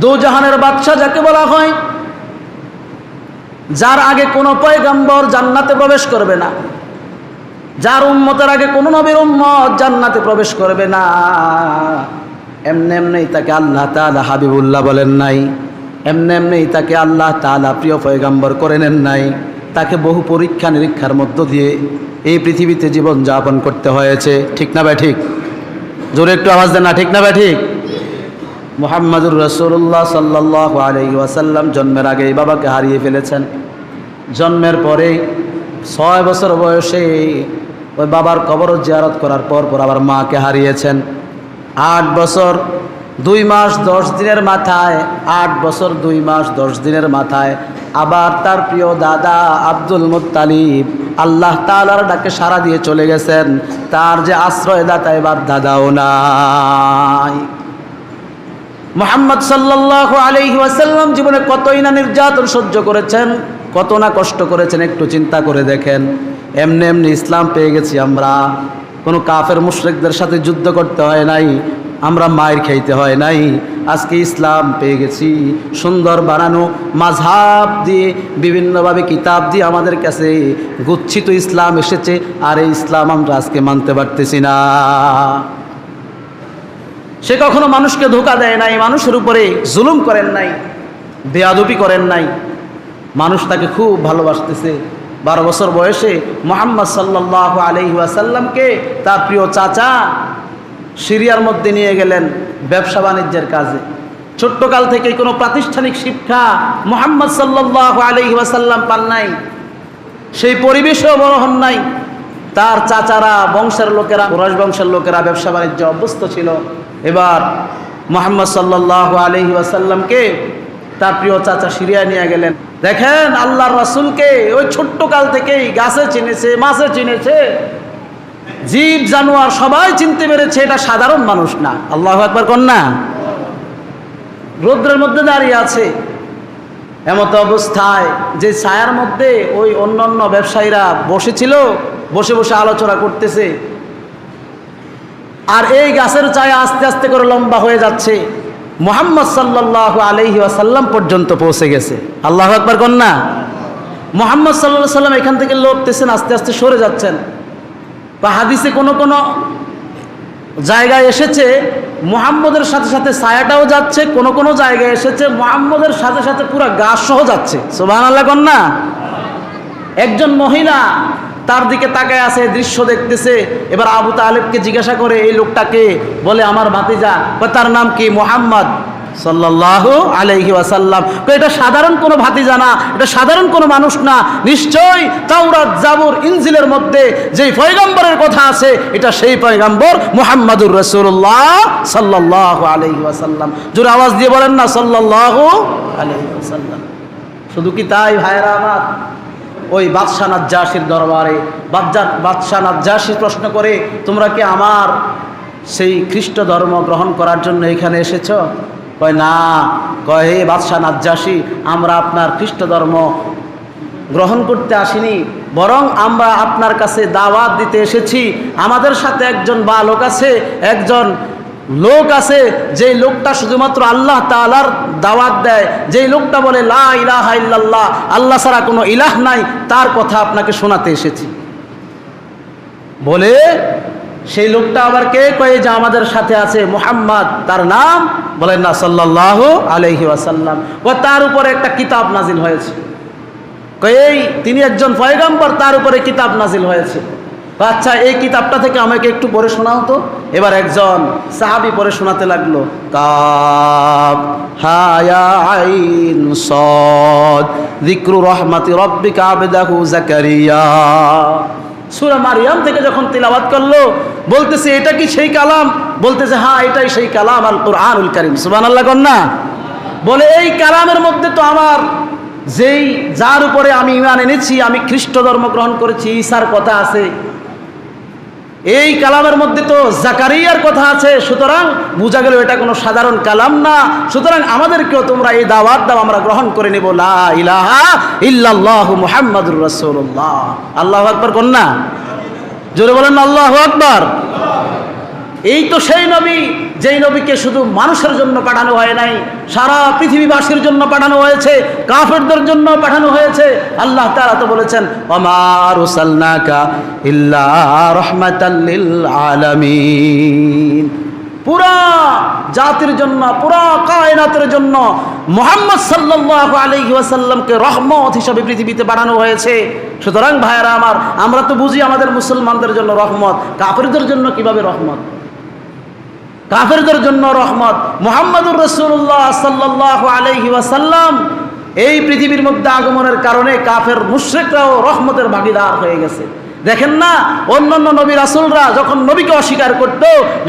দু জাহানের বাদশাহ যাকে বলা হয়, যার আগে কোনো পয়গাম্বর জান্নাতে প্রবেশ করবে না, যার উম্মতের আগে কোনো নবীর উম্মত জান্নাতে প্রবেশ করবে না। এমনি এমনি তাকে আল্লাহ তালা হাবিবুল্লাহ বলেন নাই, এমনি এমনি তাকে আল্লাহ তাআলা প্রিয় পয়গাম্বর করে নেন নাই, তাকে বহু পরীক্ষা নিরীক্ষার মধ্য দিয়ে এই পৃথিবীতে জীবন যাপন করতে হয়েছে। ঠিক না ভাই ঠিক? জোরে একটু আওয়াজ দেন না, ঠিক না ভাই ঠিক? মোহাম্মদুর রসুল্লাহ সাল্লাহ আলহি ওয়াসাল্লাম জন্মের আগে এই বাবাকে হারিয়ে ফেলেছেন। জন্মের পরে ছয় বছর বয়সে ওই বাবার কবর জিয়ারত করার পর পর আবার মাকে হারিয়েছেন। আট বছর, দুই মাস, দশ দিনের মাথায়, আট বছর, দুই মাস, দশ দিনের মাথায় আবার তার প্রিয় দাদা আব্দুল মুত্তালিব আল্লাহ তালার ডাকে সারা দিয়ে চলে গেছেন। তার যে আশ্রয়দাতা এবার দাদাও নাই। মোহাম্মদ সাল্লাহ আলহি ওয়াসাল্লাম জীবনে কতই না নির্যাতন সহ্য করেছেন, কত না কষ্ট করেছেন, একটু চিন্তা করে দেখেন। এমনি এমনি ইসলাম পেয়ে গেছি আমরা। কোনো কাফের মুশরিকদের সাথে যুদ্ধ করতে হয় নাই, আমরা মায়ের খাইতে হয় নাই। আজকে ইসলাম পেয়ে গেছি। সুন্দর বানানো মাঝহাব দিয়ে, বিভিন্নভাবে কিতাব দিয়ে আমাদের কাছে গুচ্ছিত ইসলাম এসেছে, আর এই ইসলাম আমরা আজকে মানতে পারতেছি না। সে কখনো মানুষকে ধোকা দেয় নাই, মানুষের উপরে জুলুম করেন নাই, বেয়াদবি করেন নাই। মানুষ তাকে খুব ভালোবাসতেছে। বারো বছর বয়সে মোহাম্মদ সাল্লাহ আলহি আসাল্লামকে তার প্রিয় চাচা সিরিয়ার মধ্যে নিয়ে গেলেন ব্যবসা বাণিজ্যের কাজে। ছোট্টকাল থেকে কোনো প্রাতিষ্ঠানিক শিক্ষা মোহাম্মদ সাল্লাহ আলহি আসাল্লাম পান নাই। সেই পরিবেশেও বড় হন নাই। তার চাচারা, বংশের লোকেরা কুরাশ বংশের লোকেরা, ব্যবসা বাণিজ্য অভ্যস্ত ছিল। এবার মোহাম্মদ সাল্লাহ আলহি আসাল্লামকে তার প্রিয় চাচা সিরিয়া নিয়ে গেলেন। দেখেন, আল্লাহর রাসুলকে ওই ছোট্ট কাল থেকেই গাছে চিনেছে, মাছে চিনেছে। জীব, জানোয়ার সবাই চিনতে পেরেছে, এটা সাধারণ মানুষ না। আল্লাহ একবার কন্যা রৌদ্রের মধ্যে দাঁড়িয়ে আছে। এমত অবস্থায় যে ছায়ার মধ্যে ওই অন্যান্য ব্যবসায়ীরা বসেছিল বসে বসে আলোচনা করতেছে। আর এই গাছের ছায়া আস্তে আস্তে করে লম্বা হয়ে যাচ্ছে। মোহাম্মদ সাল্লাহ আলহি আসাল্লাম পর্যন্ত পৌঁছে গেছে। আল্লাহ একবার কন্যা মোহাম্মদ সাল্লাহ সাল্লাম এখান থেকে লড়তেছেন, আস্তে আস্তে সরে যাচ্ছেন। বা হাদিসে কোনো কোনো জায়গায় এসেছে, মোহাম্মদের সাথে সাথে ছায়াটাও যাচ্ছে, কোনো কোনো জায়গায় এসেছে, মোহাম্মদের সাথে সাথে পুরো গাছ সহ যাচ্ছে। সোভান আল্লাহ কন্যা একজন মহিলা তার দিকে তাকায় আছে, দৃশ্য দেখতেছে। এবার আবু তালেবকে জিজ্ঞাসা করে, এই লোকটাকে বলে, আমার ভাতিজা। তার নাম কি? মোহাম্মদ সাল্লাহ আলহি ওয়াসাল্লাম। এটা সাধারণ কোনো ভাতিজা না, এটা সাধারণ কোনো মানুষ না। নিশ্চয়ই তাওরাত, জাবুর, ইনজিলের মধ্যে যেই পয়গম্বরের কথা আছে, এটা সেই পয়গম্বর মোহাম্মদুর রসুল্লাহ সাল্লাহ আলহি ওয়াসাল্লাম। জোরে আওয়াজ দিয়ে বলেন না সাল্লাহ আলহি ওয়াসাল্লাম। শুধু কি তাই ভাইরা আমার? ওই বাদশাহ নাজ্জাসির দরবারে। বাদশা বাদশাহ নাজ্জাসি প্রশ্ন করে, তোমরা কি আমার সেই খ্রিস্ট ধর্ম গ্রহণ করার জন্য এখানে এসেছ? কয়, না। কয়, হে বাদশাহ নাজ্জাসি, আমরা আপনার খ্রিস্ট ধর্ম গ্রহণ করতে আসিনি, বরং আমরা আপনার কাছে দাওয়াত দিতে এসেছি। আমাদের সাথে একজন বালক আছে, একজন লোক আছে, যেই লোকটা শুধুমাত্র আল্লাহ তালার দাওয়াত দেয়, যেই লোকটা বলে, লা ইলাহা ইল্লাল্লাহ আল্লাহ ছাড়া কোনো ইলাহ নাই, তার কথা আপনাকে শোনাতে এসেছি। বলে, সেই লোকটা আবার কে কয়ে যে আমাদের সাথে আছে? মোহাম্মদ, তার নাম? বলেন না সাল্লাহ আলহি ওয়াসাল্লাম। ও তার উপরে একটা কিতাব নাজিল হয়েছে। এই তিনি একজন পয়গাম্বর, তার উপরে কিতাব নাজিল হয়েছে। আচ্ছা এই কিতাবটা থেকে আমাকে একটু পড়ে শোনাও তো। এবার একজন সাহাবি পড়ে শোনাতে লাগল। কাব হায়া আইন সদ, যিকরু রহমাতি রব্বিকা আবদাহু জাকারিয়া সূরা মারিয়াম থেকে যখন তিলাওয়াত করল, বলতেছে, এটা কি সেই কালাম? বলতেছে হ্যাঁ এটাই সেই কালাম আল কোরআনুল কারীম। সুবহানাল্লাহ কন্না বলে, এই কালামের মধ্যে তো আমার যেই, যার উপরে আমি ইমান এনেছি, আমি খ্রিস্ট ধর্ম গ্রহণ করেছি, ঈশার কথা আছে এই কালামের মধ্যে তো জাকারিয়ার কথা আছে, সুতরাং বোঝা গেল এটা কোনো সাধারণ কালাম না। সুতরাং আমাদেরকেও তোমরা এই দাওয়াত দাও, আমরা গ্রহণ করে নেব। ইলাহা ইল্লাল্লাহ আল্লাহ আকবার কন্যা জোরে বলেন আল্লাহ আকবার। এই তো সেই নবী, যেই নবীকে শুধু মানুষের জন্য পাঠানো হয় নাই, সারা পৃথিবীবাসীর জন্য পাঠানো হয়েছে, কাফেরদের জন্য পাঠানো হয়েছে। আল্লাহ তাআলা তো বলেছেন অমার উসাল্লাকা ইল্লা রহমাতাল্লিল আলামিন। পুরা জাতির জন্য, পুরা কায়নাতের জন্য মোহাম্মদ সাল্লাল্লাহু আলাইহি ওয়াসাল্লামকে রহমত হিসাবে পৃথিবীতে বানানো হয়েছে। সুতরাং ভাইয়েরা আমার, আমরা তো বুঝি আমাদের মুসলমানদের জন্য রহমত, কাফেরদের জন্য কীভাবে রহমত? কাফেরদের জন্য রহমত। মোহাম্মদুর রসুল্লাহ সাল্লাহ আলহি ওয়াসাল্লাম এই পৃথিবীর মধ্যে আগমনের কারণে কাফের মুশ্রেকরাও রহমতের ভাগিদার হয়ে গেছে। দেখেন না, অন্যান্য নবী রাসুলরা যখন নবীকে অস্বীকার করত,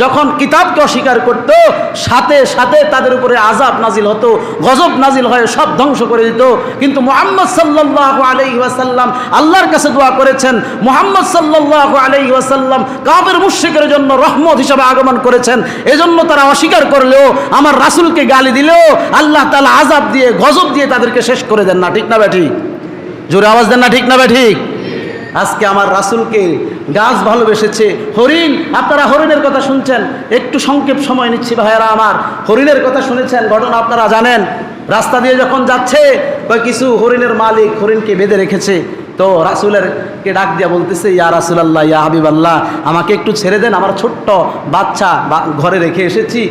যখন কিতাবকে অস্বীকার করত, সাথে সাথে তাদের উপরে আজাব নাজিল হতো, গজব নাজিল হয়ে সব ধ্বংস করে দিত। কিন্তু মোহাম্মদ সাল্লাহ আলহি ওয়াসাল্লাম আল্লাহর কাছে দোয়া করেছেন, মোহাম্মদ সাল্লাহ আলহি ওয়াসাল্লাম কাবের মুশ্রিকের জন্য রহমত হিসাবে আগমন করেছেন। এজন্য তারা অস্বীকার করলেও, আমার রাসুলকে গালি দিলেও আল্লাহ তালা আজাব দিয়ে, গজব দিয়ে তাদেরকে শেষ করে দেন না। ঠিক না ঠিক? জোরে আওয়াজ দেন না, ঠিক না ঠিক? আজকে আমার রাসুলকে গাছ ভালোবেসেছে। হরিণ, আপনারা হরিণের কথা শুনছেন? একটু সংক্ষেপ সময় নিচ্ছি ভাইয়েরা আমার। হরিণের কথা শুনেছেন, ঘটনা আপনারা জানেন। রাস্তা দিয়ে যখন যাচ্ছে কিছু হরিণের মালিক হরিণকে বেঁধে রেখেছে। তো রাসুলের কে ডাক দিয়া বলতেছে, ইয়া রাসুল আল্লাহ ইয়া হাবিব আল্লাহ আমাকে একটু ছেড়ে দেন, আমার ছোট্ট বাচ্চা ঘরে রেখে এসেছি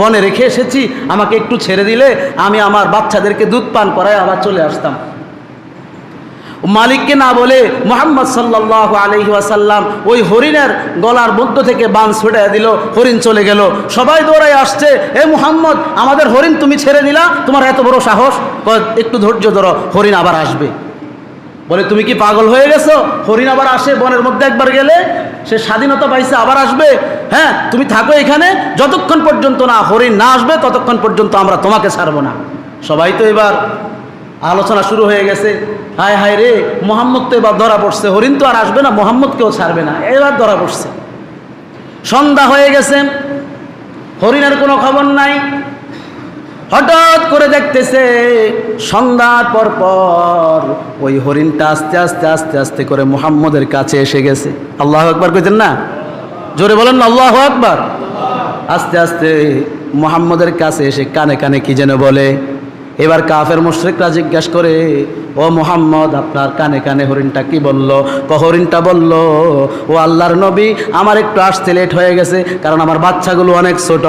বনে রেখে এসেছি, আমাকে একটু ছেড়ে দিলে আমি আমার বাচ্চাদেরকে দুধ পান করায় আবার চলে আসতাম। মালিককে না বলে মোহাম্মদ সাল্লাহ আলহি আসাল্লাম ওই হরিণের গলার মধ্য থেকে বান ছুটে দিল, হরিণ চলে গেল। সবাই দৌড়াই আসছে, এ মুহাম্মদ, আমাদের হরিণ তুমি ছেড়ে দিলা, তোমার এত বড় সাহস? একটু ধৈর্য ধরো, হরিণ আবার আসবে। বলে, তুমি কি পাগল হয়ে গেছো? হরিণ আবার আসে, বনের মধ্যে একবার গেলে সে স্বাধীনতা পাইছে, আবার আসবে? হ্যাঁ তুমি থাকো এখানে, যতক্ষণ পর্যন্ত না হরিণ না আসবে, ততক্ষণ পর্যন্ত আমরা তোমাকে ছাড়বো না। সবাই তো এবার আলোচনা শুরু হয়ে গেছে। হায় হায় রে, মোহাম্মদ তো এবার ধরা পড়ছে। হরিণ তো আর আসবে না, মোহাম্মদকেও ছাড়বে না। এবার ধরা পড়ছে। সন্ধ্যা হয়ে গেছে। হরিণের কোনো খবর নাই। হঠাৎ করে দেখতেছে, সন্ধ্যার পর পর ওই হরিণটা আস্তে আস্তে আস্তে আস্তে করে মোহাম্মদের কাছে এসে গেছে। আল্লাহ আকবার কইতেন না? জোরে বলেন না, আল্লাহ আকবার। আস্তে আস্তে মুহাম্মদের কাছে এসে কানে কানে কি যেন বলে এবার কাফের মুশরিকরা জিজ্ঞাসা করে, ও মোহাম্মদ, আপনার কানে কানে হরিণটা কি বলল? ক হরিণটা বলল, ও আল্লাহর নবী, আমার একটু আসতে লেট হয়ে গেছে, কারণ আমার বাচ্চাগুলো অনেক ছোট,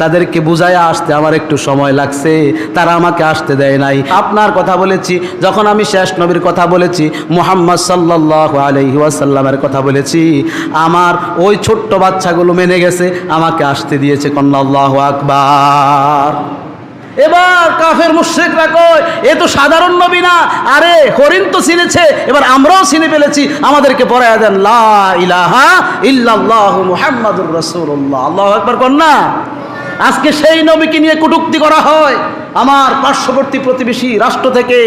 তাদেরকে বুঝায় আসতে আমার একটু সময় লাগছে, তারা আমাকে আসতে দেয় নাই। আপনার কথা বলেছি, যখন আমি শেষ নবীর কথা বলেছি, মোহাম্মদ সাল্লাহ আলহি ওয়াসাল্লামের কথা বলেছি, আমার ওই ছোট্ট বাচ্চাগুলো মেনে গেছে, আমাকে আসতে দিয়েছে কন্যা আকবার। এবার কাফের মুশ্রেকরা কয়, এ তো সাধারণ নবী না। আরে, হরিণ তো চিনেছে, এবার আমরাও চিনে ফেলেছি। আমাদেরকে পড়ায় দেন ইলাহা ইল্লাল্লাহু মুহাম্মাদুর রাসূলুল্লাহ। আল্লাহু আকবার কর না? আজকে সেই নবীকে নিয়ে কটুক্তি করা হয়। আমার পার্শ্ববর্তী প্রতিবেশী রাষ্ট্র থেকে,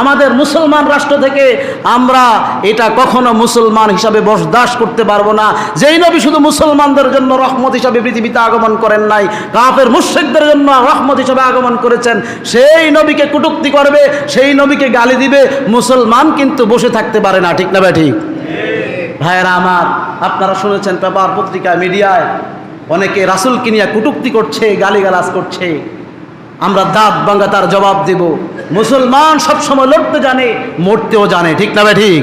আমাদের মুসলমান রাষ্ট্র থেকে আমরা এটা কখনো মুসলমান হিসাবে বসবাস করতে পারব না। যেই নবী শুধু মুসলমানদের জন্য রহমত হিসাবে পৃথিবীতে আগমন করেন নাই, কাফের মুশ্রিকদের জন্য রহমত হিসাবে আগমন করেছেন। সেই নবীকে কটূক্তি করবে, সেই নবীকে গালি দিবে, মুসলমান কিন্তু বসে থাকতে পারে না, ঠিক না ঠিক? ভাইয়েরা আমার, আপনারা শুনেছেন পেপার পত্রিকা, মিডিয়ায় অনেকে রাসুলকে নিয়ে কটুক্তি করছে, গালিগালাজ করছে। আমরা দাঁত ভাঙ্গা তার জবাব দেব। মুসলমান সবসময় লড়তে জানে, মরতেও জানে, ঠিক না ভাই ঠিক?